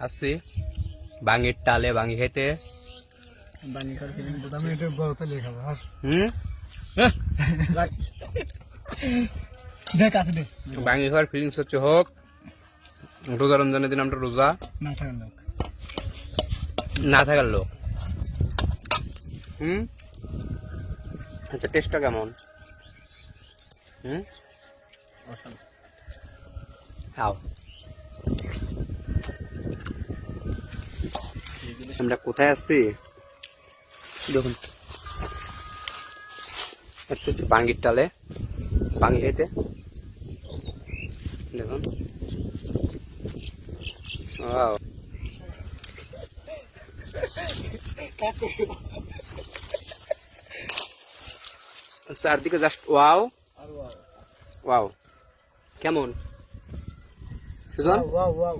আসছি বাঙির টালে বাঙি খেতে। বাঙি খাওয়ার ফিলিংস হচ্ছে হোক রোজা রমজানের দিন আমরা রোজা না থাকার লোক। না থাকার লোক। হুম? আচ্ছা টেস্টটা কেমন? হুম? খাও। আমরা কোথায় আসছি দেখুন। আসছি হচ্ছে বাঙ্গির টালে। বাঙ্গি খেতে দেখুন. চারদিকে জাস্ট ওয়াও। ওয়াও। কেমন? সুজন? Wow wow.